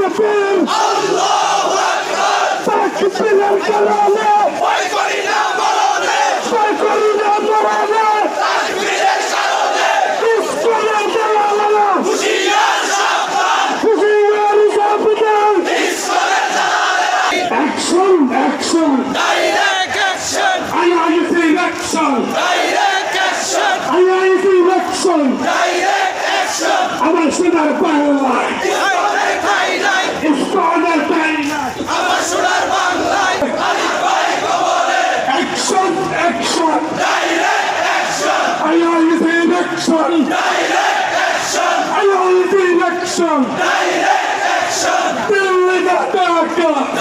Akbar! Allahu Akbar! Fakirina Barane! Fakirina Barane! Fakirina Barane! Takbire Salone! Fakirina Barane! Fakirina Barane! Fakirina Barane! Fakirina Barane! Fakirina Barane! Action! Action! Direct action! I am in the action! Direct action! I am in the action! Direct action! I am in the action! I am in the action! action. Direct action. I always in action. Direct action. I always in action. Direct action. Direct action.